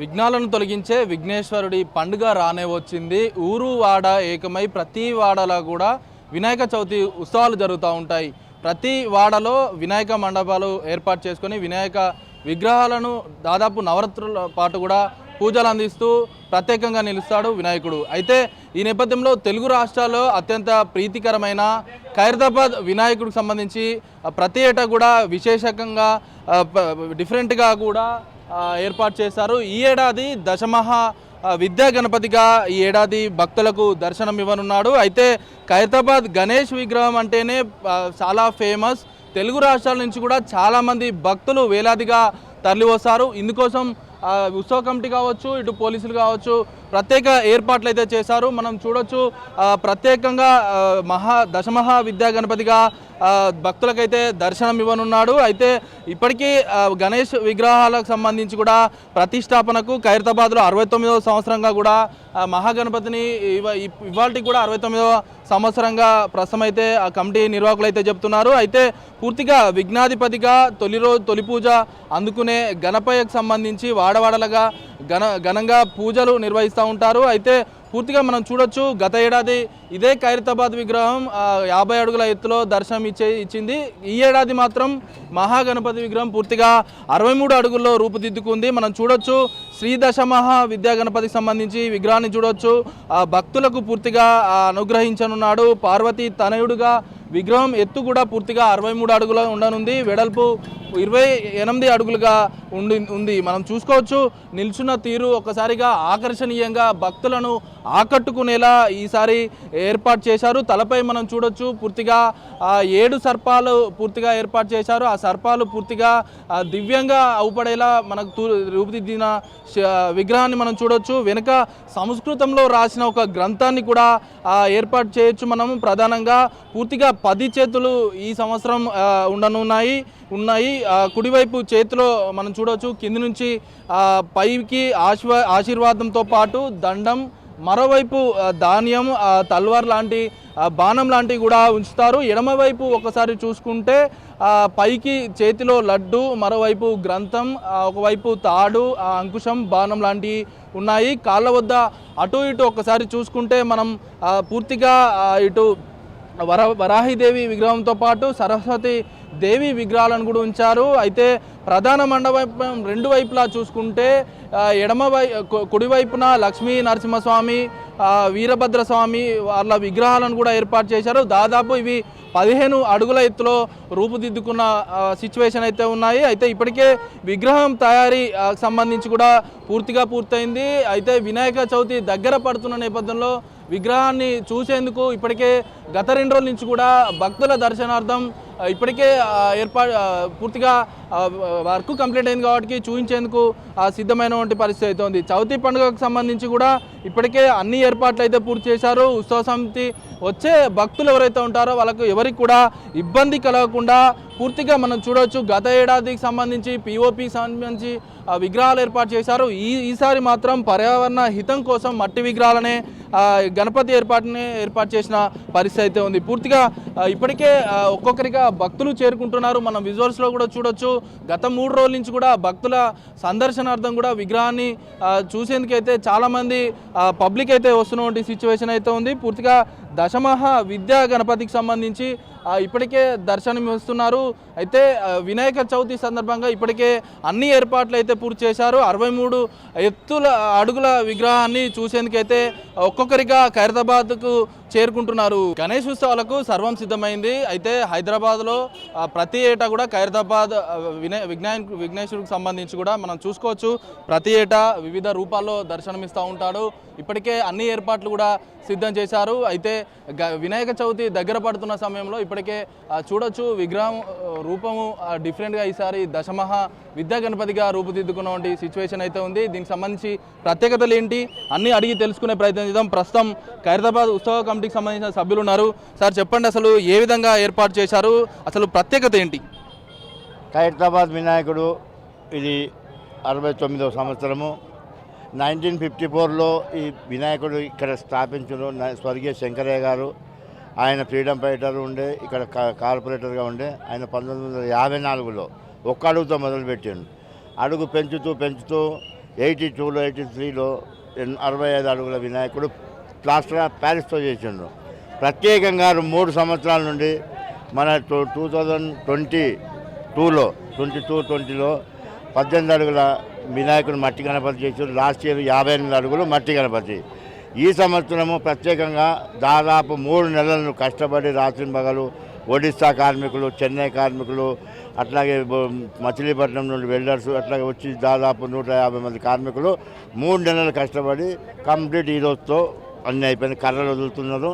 విఘ్నాలను తొలగించే విఘ్నేశ్వరుడి పండుగ రానే వచ్చింది. ఊరు వాడ ఏకమై ప్రతి వాడలో కూడా వినాయక చవితి ఉత్సవాలు జరుగుతూ ఉంటాయి. ప్రతి వాడలో వినాయక మండపాలు ఏర్పాటు చేసుకొని వినాయక విగ్రహాలను దాదాపు నవరాత్రుల పాటు కూడా పూజలు అందిస్తూ ప్రత్యేకంగా నిలుస్తాడు వినాయకుడు. అయితే ఈ నేపథ్యంలో తెలుగు రాష్ట్రాల్లో అత్యంత ప్రీతికరమైన ఖైరతాబాద్ వినాయకుడికి సంబంధించి ప్రతి ఏటా కూడా విశేషకంగా డిఫరెంట్గా కూడా ఏర్పాటు చేశారు. ఈ ఏడాది దశమహా విద్యా గణపతిగా ఈ ఏడాది భక్తులకు దర్శనం ఇవ్వనున్నాడు. అయితే ఖైరతాబాద్ గణేష్ విగ్రహం అంటేనే చాలా ఫేమస్. తెలుగు రాష్ట్రాల నుంచి కూడా చాలామంది భక్తులు వేలాదిగా తరలివస్తారు. ఇందుకోసం ఉత్సవ కమిటీ కావచ్చు ఇటు పోలీసులు కావచ్చు ప్రత్యేక ఏర్పాట్లు అయితే చేశారు. మనం చూడొచ్చు ప్రత్యేకంగా మహా దశమహా విద్యా గణపతిగా భక్తులకైతే దర్శనం ఇవ్వనున్నాడు. అయితే ఇప్పటికీ గణేష్ విగ్రహాలకు సంబంధించి కూడా ప్రతిష్టాపనకు ఖైరతాబాద్లో అరవై తొమ్మిదవ సంవత్సరంగా కూడా మహాగణపతిని ఇవ ఇవాళకి కూడా అరవై తొమ్మిదవ సంవత్సరంగా ప్రస్తుతం అయితే ఆ కమిటీ నిర్వాహకులు అయితే చెప్తున్నారు. అయితే పూర్తిగా విఘ్నాధిపతిగా తొలి రోజు తొలి పూజ అందుకునే గణపయ్యకు సంబంధించి వాడవాడలుగా ఘన ఘనంగా పూజలు నిర్వహిస్తూ ఉంటారు. అయితే పూర్తిగా మనం చూడొచ్చు. గత ఏడాది ఇదే ఖైరతాబాద్ విగ్రహం యాభై అడుగుల ఎత్తులో దర్శనం ఇచ్చే ఇచ్చింది. ఈ ఏడాది మాత్రం మహాగణపతి విగ్రహం పూర్తిగా అరవై మూడు అడుగుల్లో రూపుదిద్దుకుంది. మనం చూడొచ్చు శ్రీ దశమహా విద్యా గణపతికి సంబంధించి విగ్రహాన్ని చూడొచ్చు. భక్తులకు పూర్తిగా అనుగ్రహించనున్నాడు. పార్వతి తనయుడుగా విగ్రహం ఎత్తు కూడా పూర్తిగా అరవై మూడు అడుగుల ఉండనుంది. వెడల్పు ఇరవై ఎనిమిది అడుగులుగా ఉండి ఉంది. మనం చూసుకోవచ్చు నిల్చున్న తీరు ఒకసారిగా ఆకర్షణీయంగా భక్తులను ఆకట్టుకునేలా ఈసారి ఏర్పాటు చేశారు. తలపై మనం చూడొచ్చు పూర్తిగా ఏడు సర్పాలు పూర్తిగా ఏర్పాటు చేశారు. ఆ సర్పాలు పూర్తిగా దివ్యంగా అవుపడేలా మనకు తూ- రూపుదిద్దిన విగ్రహాన్ని మనం చూడొచ్చు. వెనుక సంస్కృతంలో రాసిన ఒక గ్రంథాన్ని కూడా ఏర్పాటు చేయొచ్చు మనం. ప్రధానంగా పూర్తిగా పది చేతులు ఈ సంవత్సరం ఉండనున్నాయి ఉన్నాయి. కుడివైపు చేతిలో మనం చూడవచ్చు కింది నుంచి పైకి ఆశీర్వాదంతో పాటు దండం మరోవైపు ధాన్యం తల్వార్ లాంటి బాణం లాంటివి కూడా ఉంచుతారు. ఎడమవైపు ఒకసారి చూసుకుంటే పైకి చేతిలో లడ్డు మరోవైపు గ్రంథం ఒకవైపు తాడు అంకుశం బాణం లాంటివి ఉన్నాయి. కాళ్ళ వద్ద అటు ఇటు ఒకసారి చూసుకుంటే మనం పూర్తిగా ఇటు వర వరాహిదేవి విగ్రహంతో పాటు సరస్వతి దేవి విగ్రహాలను కూడా ఉంచారు. అయితే ప్రధాన మండపం రెండు వైపులా చూసుకుంటే ఎడమ వై కుడివైపున లక్ష్మీ నరసింహస్వామి వీరభద్రస్వామి వాళ్ళ విగ్రహాలను కూడా ఏర్పాటు చేశారు. దాదాపు ఇవి పదిహేను అడుగుల ఎత్తులో రూపుదిద్దుకున్న సిచ్యువేషన్ అయితే ఉన్నాయి. అయితే ఇప్పటికే విగ్రహం తయారీ సంబంధించి కూడా పూర్తిగా పూర్తయింది. అయితే వినాయక చవితి దగ్గర పడుతున్న నేపథ్యంలో విగ్రహాన్ని చూసేందుకు ఇప్పటికే గత రెండు రోజుల నుంచి కూడా భక్తుల దర్శనార్థం ఇప్పటికే ఏర్పా పూర్తిగా వర్క్ కంప్లీట్ అయింది కాబట్టి చూపించేందుకు సిద్ధమైనటువంటి పరిస్థితి అయితే ఉంది. చవితి పండుగకు సంబంధించి కూడా ఇప్పటికే అన్ని ఏర్పాట్లు అయితే పూర్తి చేశారు. ఉత్సవ సమితి వచ్చే భక్తులు ఎవరైతే ఉంటారో వాళ్ళకు ఎవరికి కూడా ఇబ్బంది కలగకుండా పూర్తిగా మనం చూడవచ్చు గత ఏడాదికి సంబంధించి పిఓపి సంబంధించి ఆ, విగ్రహాలు ఏర్పాటు చేశారు. ఈ ఈసారి మాత్రం పర్యావరణ హితం కోసం మట్టి విగ్రహాలనే గణపతి ఏర్పాటుని ఏర్పాటు చేసిన పరిస్థితి అయితే ఉంది. పూర్తిగా ఇప్పటికే ఒక్కొక్కరిగా భక్తులు చేరుకుంటున్నారు. మనం విజువల్స్లో కూడా చూడొచ్చు. గత మూడు రోజుల నుంచి కూడా భక్తుల సందర్శనార్థం కూడా విగ్రహాన్ని చూసేందుకైతే చాలామంది పబ్లిక్ అయితే వస్తున్నటువంటి సిచ్యువేషన్ అయితే ఉంది. పూర్తిగా దశమహ విద్యా గణపతికి సంబంధించి ఇప్పటికే దర్శనం ఇస్తున్నారు. అయితే వినాయక చవితి సందర్భంగా ఇప్పటికే అన్ని ఏర్పాట్లు అయితే పూర్తి చేశారు. అరవై మూడు ఎత్తుల అడుగుల విగ్రహాన్ని చూసేందుకైతే ఒక్కొక్కరిగా ఖైరతాబాద్కు చేరుకుంటున్నారు. గణేష్ ఉత్సవాలకు సర్వం సిద్ధమైంది. అయితే హైదరాబాద్లో ప్రతి ఏటా కూడా ఖైరతాబాద్ వినయ విజ్ఞాన విఘ్నేశ్వరుడికి సంబంధించి కూడా మనం చూసుకోవచ్చు. ప్రతి ఏటా వివిధ రూపాల్లో దర్శనమిస్తూ ఉంటాడు. ఇప్పటికే అన్ని ఏర్పాట్లు కూడా సిద్ధం చేశారు. అయితే వినాయక చవితి దగ్గర పడుతున్న సమయంలో ఇప్పటికే చూడొచ్చు విగ్రహం రూపము డిఫరెంట్గా ఈసారి దశమహ విద్యా గణపతిగా రూపుదిద్దుకున్నటువంటి సిచ్యువేషన్ అయితే ఉంది. దీనికి సంబంధించి ప్రత్యేకతలు ఏంటి? అన్నీ అడిగి తెలుసుకునే ప్రయత్నం చేద్దాం. ప్రస్తుతం ఖైరతాబాద్ ఉత్సవ కమిటీకి సంబంధించిన సభ్యులు ఉన్నారు. సార్ చెప్పండి అసలు ఏ విధంగా ఏర్పాటు చేశారు? అసలు ప్రత్యేకత ఏంటి? ఖైరతాబాద్ వినాయకుడు ఇది అరవై తొమ్మిదవ సంవత్సరము. నైన్టీన్ ఫిఫ్టీ ఫోర్లో ఈ వినాయకుడు ఇక్కడ స్థాపించడం న- స్వర్గీయ శంకరయ్య గారు ఆయన ఫ్రీడమ్ ఫైటర్ ఉండే ఇక్కడ కార్పొరేటర్గా ఉండే ఆయన పంతొమ్మిది వందల యాభై నాలుగులో ఒక్క అడుగుతో మొదలుపెట్టిండు. అడుగు పెంచుతూ పెంచుతూ ఎయిటీ టూలో ఎయిటీ త్రీలో అరవై ఐదు అడుగుల వినాయకుడు ప్లాస్టర్ ఆఫ్ ప్యారిస్తో చేసిండు. ప్రత్యేకంగా మూడు సంవత్సరాల నుండి మన టూ టూ థౌజండ్ ట్వంటీ టూలో ట్వంటీ టూ ట్వంటీలో పద్దెనిమిది అడుగుల వినాయకుడు మట్టి గణపతి చేశారు లాస్ట్ ఇయర్ యాభై ఎనిమిది అడుగులు మట్టి గణపతి. ఈ సంవత్సరము ప్రత్యేకంగా దాదాపు మూడు నెలలను కష్టపడి రాత్రి పగలు ఒడిస్సా కార్మికులు చెన్నై కార్మికులు అట్లాగే మచిలీపట్నం నుండి వెల్డర్స్ అట్లాగే వచ్చి దాదాపు నూట యాభై మంది కార్మికులు మూడు నెలలు కష్టపడి కంప్లీట్ ఈ రోజుతో అన్నీ అయిపోయింది. కర్రలు వదులుతున్నారు.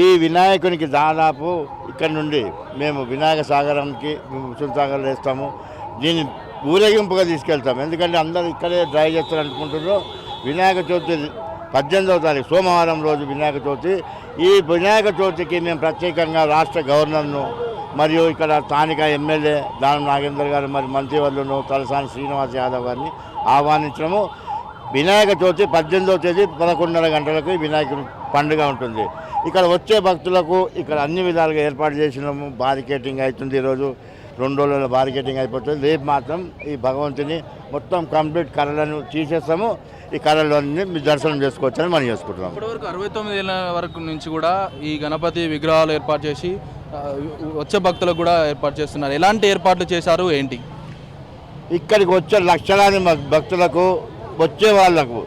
ఈ వినాయకునికి దాదాపు ఇక్కడ నుండి మేము వినాయక సాగరంకి హుస్సేన్ వేస్తాము. దీన్ని ఊరేగింపుగా తీసుకెళ్తాం. ఎందుకంటే అందరూ ఇక్కడే డ్రై చేస్తారు అనుకుంటున్నారు వినాయక చవితి పద్దెనిమిదవ తారీఖు సోమవారం రోజు వినాయక చవితి. ఈ వినాయక చవితికి మేము ప్రత్యేకంగా రాష్ట్ర గవర్నర్ను మరియు ఇక్కడ స్థానిక ఎమ్మెల్యే దానం నాగేందర్ గారు మరి మంత్రివర్యులను తలసాని శ్రీనివాస్ యాదవ్ గారిని ఆహ్వానించడము. వినాయక చవితి పద్దెనిమిదవ తేదీ పదకొండున్నర గంటలకు వినాయకుని పండుగ ఉంటుంది. ఇక్కడ వచ్చే భక్తులకు ఇక్కడ అన్ని విధాలుగా ఏర్పాటు చేసినాము. బారికేటింగ్ అవుతుంది ఈరోజు. రెండు రోజుల బారికేటింగ్ అయిపోతుంది. రేపు మాత్రం ఈ భగవంతుని మొత్తం కంప్లీట్ కర్రలను తీసేస్తాము. ఈ కర్రలన్నీ మీరు దర్శనం చేసుకోవచ్చని మనం చేసుకుంటున్నాం ఇప్పటివరకు అరవై తొమ్మిది ఏళ్ళ వరకు నుంచి కూడా ఈ గణపతి విగ్రహాలు ఏర్పాటు చేసి వచ్చే భక్తులకు కూడా ఏర్పాటు చేస్తున్నారు. ఎలాంటి ఏర్పాట్లు చేశారు? ఏంటి? ఇక్కడికి వచ్చే లక్షలాది భక్తులకు వచ్చే వాళ్ళకు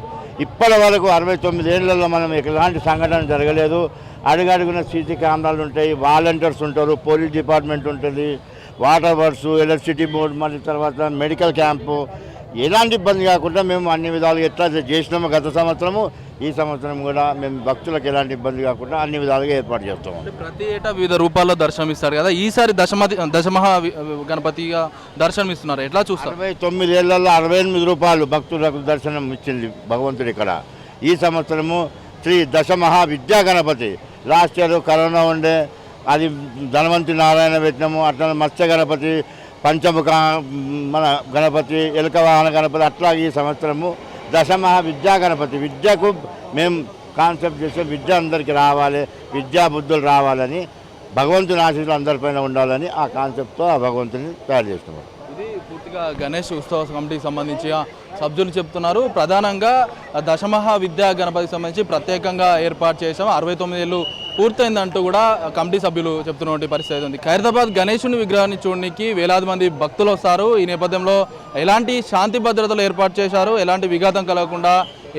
ఇప్పటి వరకు అరవై తొమ్మిది ఏళ్ళలో మనం ఎలాంటి సంఘటన జరగలేదు. అడుగడుగున సీసీ కెమెరాలు ఉంటాయి వాలంటీర్స్ ఉంటారు పోలీస్ డిపార్ట్మెంట్ ఉంటుంది వాటర్ వర్క్స్ ఎలక్ట్రిసిటీ బోర్డు మళ్ళీ తర్వాత మెడికల్ క్యాంపు. ఎలాంటి ఇబ్బంది కాకుండా మేము అన్ని విధాలుగా ఎట్లా చేసినామో గత సంవత్సరము ఈ సంవత్సరం కూడా మేము భక్తులకు ఎలాంటి ఇబ్బంది కాకుండా అన్ని విధాలుగా ఏర్పాటు చేస్తాము ప్రతి ఏటా వివిధ రూపాల్లో దర్శనం ఇస్తారు కదా? ఈసారి దశమతి దశమహా గణపతిగా దర్శనం ఇస్తున్నారు ఎట్లా చూస్తారు? అరవై తొమ్మిది ఏళ్ళలో అరవై ఎనిమిది రూపాయలు భక్తులకు దర్శనం ఇచ్చింది భగవంతుడు ఇక్కడ. ఈ సంవత్సరము శ్రీ దశ మహా విద్యా గణపతి. లాస్ట్ ఇయర్ కరోనా ఉండే అది ధనవంతి నారాయణ పెట్టినాము అట్లా మత్స్య గణపతి పంచముఖ మన గణపతి ఎలుక వాహన గణపతి అట్లా ఈ సంవత్సరము దశమహా విద్యా గణపతి. విద్యకు మేము కాన్సెప్ట్ చేస్తే విద్య అందరికీ రావాలి విద్యా బుద్ధులు రావాలని భగవంతుని ఆశీస్సులు అందరిపైన ఉండాలని ఆ కాన్సెప్ట్తో ఆ భగవంతుని తయారు చేస్తున్నాం. ఇది పూర్తిగా గణేష్ ఉత్సవ కమిటీకి సంబంధించి సభ్యులు చెప్తున్నారు. ప్రధానంగా దశమహా విద్యా గణపతికి సంబంధించి ప్రత్యేకంగా ఏర్పాటు చేసాం అరవై తొమ్మిది ఏళ్ళు పూర్తయిందంటూ కూడా కమిటీ సభ్యులు చెప్తున్నటువంటి పరిస్థితి ఉంది. ఖైరతాబాద్ గణేశుని విగ్రహాన్ని చూడడానికి వేలాది మంది భక్తులు వస్తారు. ఈ నేపథ్యంలో ఎలాంటి శాంతి భద్రతలు ఏర్పాటు చేశారు? ఎలాంటి విఘాతం కలగకుండా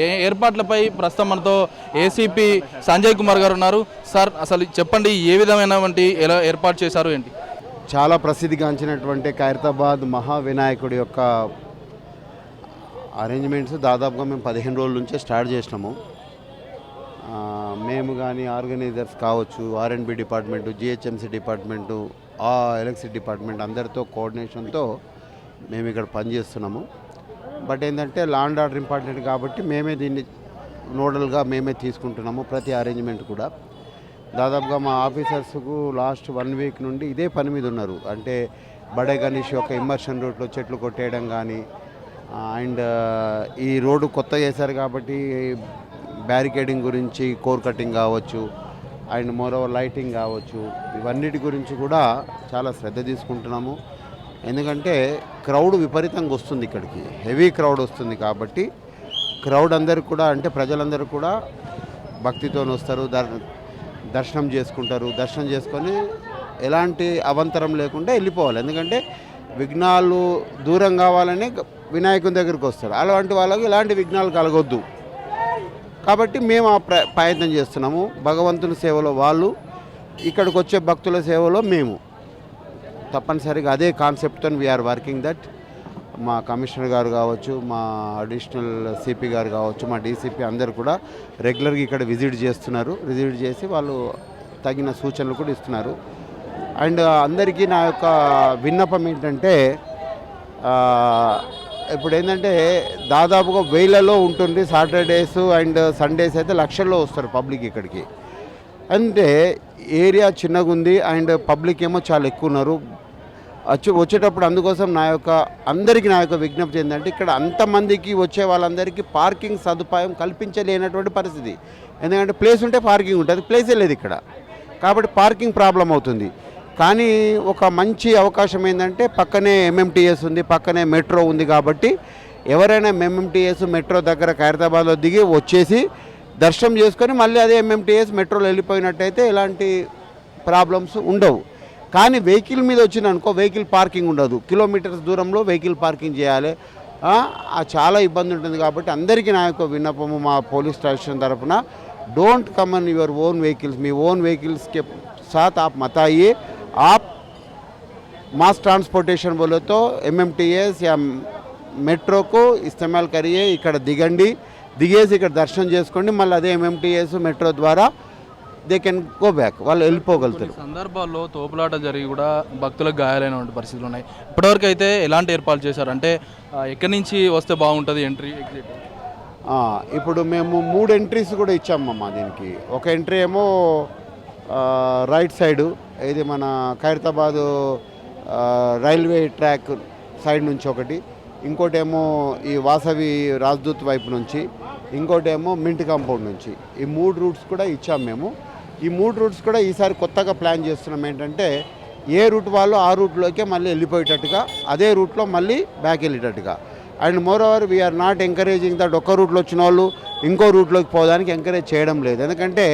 ఏ ఏర్పాట్లపై ప్రస్తుతం మనతో ఏసీపీ సంజయ్ కుమార్ గారు ఉన్నారు. సార్ అసలు చెప్పండి ఏ విధమైనటువంటి ఎలా ఏర్పాటు చేశారు ఏంటి? చాలా ప్రసిద్ధిగాంచినటువంటి ఖైరతాబాద్ మహావినాయకుడి యొక్క అరేంజ్మెంట్స్ దాదాపుగా మేము పదిహేను రోజుల నుంచే స్టార్ట్ చేసినాము. మేము కానీ ఆర్గనైజర్స్ కావచ్చు R and B department GHMC department ఆ ఎలక్ట్రిసిటీ డిపార్ట్మెంట్ అందరితో కోఆర్డినేషన్తో మేము ఇక్కడ పనిచేస్తున్నాము. బట్ ఏంటంటే లాండ్ ఆర్డర్ ఇంపార్టెంట్ కాబట్టి మేమే దీన్ని నోడల్గా మేమే తీసుకుంటున్నాము ప్రతి అరేంజ్మెంట్ కూడా. దాదాపుగా మా ఆఫీసర్స్కు లాస్ట్ వన్ వీక్ నుండి ఇదే పని మీద ఉన్నారు. అంటే బడే గణేష్ యొక్క ఇమ్మర్షన్ రూట్లో చెట్లు కొట్టేయడం కానీ అండ్ ఈ రోడ్డు కొత్త చేశారు కాబట్టి బ్యారికేడింగ్ గురించి కోర్ కటింగ్ కావచ్చు అండ్ మోరోవర్ లైటింగ్ కావచ్చు ఇవన్నిటి గురించి కూడా చాలా శ్రద్ధ తీసుకుంటున్నాము. ఎందుకంటే క్రౌడ్ విపరీతంగా వస్తుంది ఇక్కడికి. హెవీ క్రౌడ్ వస్తుంది కాబట్టి క్రౌడ్ అందరు కూడా అంటే ప్రజలందరూ కూడా భక్తితో వస్తారు దర్ దర్శనం చేసుకుంటారు. దర్శనం చేసుకొని ఎలాంటి అవంతరం లేకుండా వెళ్ళిపోవాలి. ఎందుకంటే విఘ్నాలు దూరం కావాలని వినాయకుని దగ్గరికి వస్తారు. అలాంటి వాళ్ళకి ఇలాంటి విఘ్నాలు కలగొద్దు. కాబట్టి మేము ఆ ప్ర ప్రయత్నం చేస్తున్నాము. భగవంతుని సేవలో వాళ్ళు ఇక్కడికి వచ్చే భక్తుల సేవలో మేము. తప్పనిసరిగా అదే కాన్సెప్ట్తో వీఆర్ వర్కింగ్ దట్ మా కమిషనర్ గారు కావచ్చు మా అడిషనల్ సిపి గారు కావచ్చు మా డీసీపీ అందరు కూడా రెగ్యులర్గా ఇక్కడ విజిట్ చేస్తున్నారు. విజిట్ చేసి వాళ్ళు తగిన సూచనలు కూడా ఇస్తున్నారు. అండ్ అందరికీ నా యొక్క విన్నపం ఏంటంటే ఇప్పుడు ఏంటంటే దాదాపుగా వేలలో ఉంటుంది సాటర్డేస్ అండ్ సండేస్ అయితే లక్షల్లో వస్తారు పబ్లిక్ ఇక్కడికి. అంటే ఏరియా చిన్నగా ఉంది అండ్ పబ్లిక్ ఏమో చాలా ఎక్కువ ఉన్నారు. వచ్చి వచ్చేటప్పుడు అందుకోసం నా యొక్క అందరికీ నా యొక్క విజ్ఞప్తి ఏంటంటే ఇక్కడ అంతమందికి వచ్చే వాళ్ళందరికీ పార్కింగ్ సదుపాయం కల్పించలేనటువంటి పరిస్థితి. ఎందుకంటే ప్లేస్ ఉంటే పార్కింగ్ ఉంటుంది ప్లేసే లేదు ఇక్కడ. కాబట్టి పార్కింగ్ ప్రాబ్లం అవుతుంది. కానీ ఒక మంచి అవకాశం ఏంటంటే పక్కనే ఎంఎంటీఎస్ ఉంది పక్కనే మెట్రో ఉంది కాబట్టి ఎవరైనా ఎంఎంటీఎస్ మెట్రో దగ్గర ఖైరతాబాద్లో దిగి వచ్చేసి దర్శనం చేసుకొని మళ్ళీ అదే ఎంఎంటీఎస్ మెట్రోలో వెళ్ళిపోయినట్టయితే ఎలాంటి ప్రాబ్లమ్స్ ఉండవు. కానీ వెహికల్ మీద వచ్చిందనుకో వెహికల్ పార్కింగ్ ఉండదు. కిలోమీటర్స్ దూరంలో వెహికల్ పార్కింగ్ చేయాలి. చాలా ఇబ్బంది ఉంటుంది కాబట్టి అందరికీ నా యొక్క విన్నపము మా పోలీస్ స్టేషన్ తరఫున don't come in your own vehicles me own వెహికల్స్కి సాత్ ఆప్ మతాయి आप मास ट्रांसपोर्टेशन बोले तो एम या మెట్రో को इस्तेमाल करिए ఇక్కడ దిగండి దిగేసి ఇక్కడ దర్శనం చేసుకోండి మళ్ళీ అదే ఎంఎంటీఎస్ మెట్రో ద్వారా దే కెన్ గో బ్యాక్ వాళ్ళు వెళ్ళిపోగలుగుతారు కొన్ని సందర్భాల్లో తోపులాట జరిగి కూడా భక్తులకు గాయాలైన పరిస్థితులు ఉన్నాయి ఇప్పటివరకు అయితే ఎలాంటి ఏర్పాట్లు చేశారు అంటే ఆ, ఎక్కడి నుంచి వస్తే బాగుంటుంది ఎంట్రీ ఎగ్జిట్ ఆ, ఇప్పుడు మేము మూడు ఎంట్రీస్ కూడా ఇచ్చామమ్మా దీనికి ఒక ఎంట్రీ ఏమో ఆ, రైట్ సైడు ఇది మన ఖైరతాబాదు రైల్వే ట్రాక్ సైడ్ నుంచి ఒకటి. ఇంకోటి ఏమో ఈ వాసవి రాజ్దూత్ వైపు నుంచి. ఇంకోటి ఏమో మింట్ కాంపౌండ్ నుంచి. ఈ మూడు రూట్స్ కూడా ఇచ్చాము మేము. ఈ మూడు రూట్స్ కూడా ఈసారి కొత్తగా ప్లాన్ చేస్తున్నాం ఏంటంటే ఏ రూట్ వాళ్ళు ఆ రూట్లోకే మళ్ళీ వెళ్ళిపోయేటట్టుగా అదే రూట్లో మళ్ళీ back వెళ్ళేటట్టుగా. And moreover we are not encouraging that ఒక్క రూట్లో వచ్చిన వాళ్ళు ఇంకో రూట్లోకి పోవడానికి ఎంకరేజ్ చేయడం లేదు. ఎందుకంటే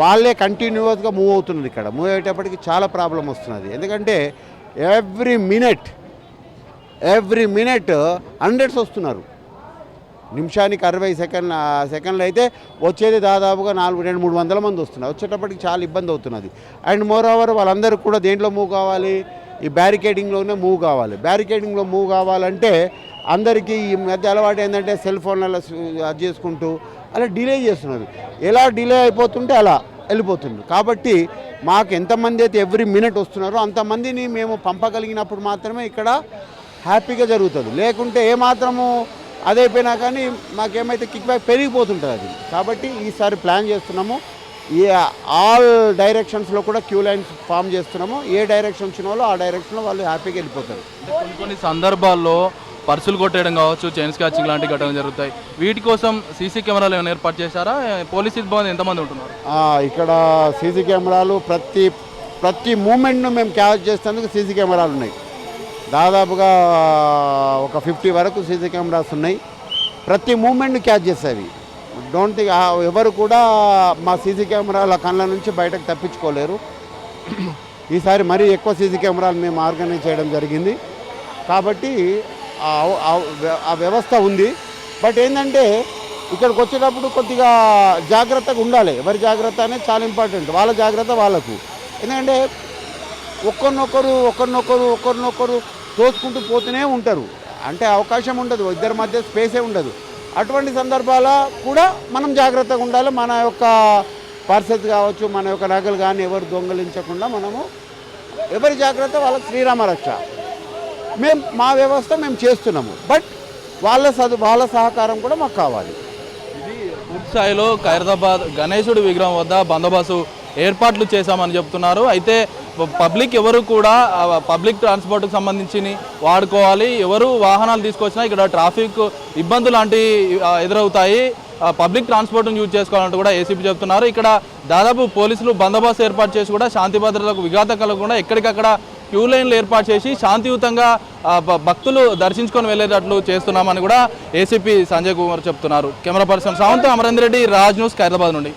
వాళ్ళే కంటిన్యూస్గా మూవ్ అవుతున్నారు ఇక్కడ. మూవ్ అయ్యేటప్పటికి చాలా ప్రాబ్లం వస్తున్నది. ఎందుకంటే every minute every minute hundreds వస్తున్నారు. నిమిషానికి అరవై సెకండ్ సెకండ్లు అయితే వచ్చేది దాదాపుగా నాలుగు రెండు మూడు వందల మంది వస్తున్నారు. వచ్చేటప్పటికి చాలా ఇబ్బంది అవుతున్నది. అండ్ మోర్ ఓవర్ వాళ్ళందరూ కూడా దేంట్లో మూవ్ కావాలి? ఈ బ్యారికేడింగ్లోనే మూవ్ కావాలి. బ్యారికేడింగ్లో మూవ్ కావాలంటే అందరికీ ఈ మధ్య అలవాటు ఏంటంటే సెల్ ఫోన్లలో అది చేసుకుంటూ అలా డిలే చేస్తున్నారు. ఎలా డిలే అయిపోతుంటే అలా వెళ్ళిపోతుంది కాబట్టి మాకు ఎంతమంది అయితే ఎవ్రీ మినిట్ వస్తున్నారో అంతమందిని మేము పంపగలిగినప్పుడు మాత్రమే ఇక్కడ హ్యాపీగా జరుగుతుంది. లేకుంటే ఏమాత్రము అదైపోయినా కానీ మాకేమైతే కిక్ బ్యాక్ పెరిగిపోతుంటుంది అది. కాబట్టి ఈసారి ప్లాన్ చేస్తున్నాము. ఈ ఆల్ డైరెక్షన్స్లో కూడా క్యూ లైన్స్ ఫామ్ చేస్తున్నాము. ఏ డైరెక్షన్ వచ్చిన వాళ్ళు ఆ డైరెక్షన్లో వాళ్ళు హ్యాపీగా వెళ్ళిపోతారు. కొన్ని కొన్ని సందర్భాల్లో పర్సులు కొట్టేయడం కావచ్చు చైన్ స్కాచింగ్ లాంటి ఘటనలు జరుగుతాయి. వీటి కోసం సీసీ కెమెరాలు ఏమైనా ఏర్పాటు చేశారా? పోలీస్ సిబ్బంది ఎంతమంది ఉంటున్నారు? ఇక్కడ సీసీ కెమెరాలు ప్రతి ప్రతి మూమెంట్ను మేము క్యాచ్ చేసేందుకు సీసీ కెమెరాలు ఉన్నాయి. దాదాపుగా ఒక ఫిఫ్టీ వరకు సీసీ కెమెరాస్ ఉన్నాయి. ప్రతి మూమెంట్ని క్యాచ్ చేసేవి. డోంట్ థింక్ ఎవరు కూడా మా సీసీ కెమెరాల కళ్ళ నుంచి బయటకు తప్పించుకోలేరు. ఈసారి మరీ ఎక్కువ సీసీ కెమెరాలు మేము ఆర్గనైజ్ చేయడం జరిగింది. కాబట్టి ఆ- వ్యవస్థ ఉంది. బట్ ఏంటంటే ఇక్కడికి వచ్చేటప్పుడు కొద్దిగా జాగ్రత్తగా ఉండాలి. ఎవరి జాగ్రత్త అనేది చాలా ఇంపార్టెంట్. వాళ్ళ జాగ్రత్త వాళ్ళకు. ఎందుకంటే ఒకరినొకరు ఒకరినొకరు ఒకరినొకరు తోచుకుంటూ పోతూనే ఉంటారు. అంటే అవకాశం ఉండదు. ఇద్దరి మధ్య స్పేసే ఉండదు. అటువంటి సందర్భాల కూడా మనం జాగ్రత్తగా ఉండాలి. మన యొక్క పరిస్థితి కావచ్చు మన యొక్క నగలు కానీ ఎవరు దొంగలించకుండా మనము ఎవరి జాగ్రత్త? వాళ్ళకి శ్రీరామ రక్ష. మేము మా వ్యవస్థ మేము చేస్తున్నాము. బట్ వాళ్ళ సదు వాళ్ళ సహకారం కూడా మాకు కావాలి. ఇది పూర్తి స్థాయిలో ఖైరదాబాద్ గణేశుడి విగ్రహం వద్ద బందోబస్తు ఏర్పాట్లు చేశామని చెప్తున్నారు. అయితే పబ్లిక్ ఎవరు కూడా పబ్లిక్ ట్రాన్స్పోర్ట్కి సంబంధించి వాడుకోవాలి. ఎవరు వాహనాలు తీసుకొచ్చినా ఇక్కడ ట్రాఫిక్ ఇబ్బందులు లాంటివి ఎదురవుతాయి. పబ్లిక్ ట్రాన్స్పోర్ట్ను యూజ్ చేసుకోవాలంటూ కూడా ఏసీపీ చెప్తున్నారు. ఇక్కడ దాదాపు పోలీసులు బందోబస్తు ఏర్పాటు చేసి కూడా శాంతి భద్రతలకు విఘాతం కలగకుండా ఎక్కడికక్కడ క్యూ లైన్లు ఏర్పాటు చేసి శాంతియుతంగా భక్తులు దర్శించుకొని వెళ్ళేటట్లు చేస్తున్నామని కూడా ఏసీపీ సంజయ్ కుమార్ చెప్తున్నారు. Camera person Sawant Amarender Reddy Raj news Hyderabad నుండి.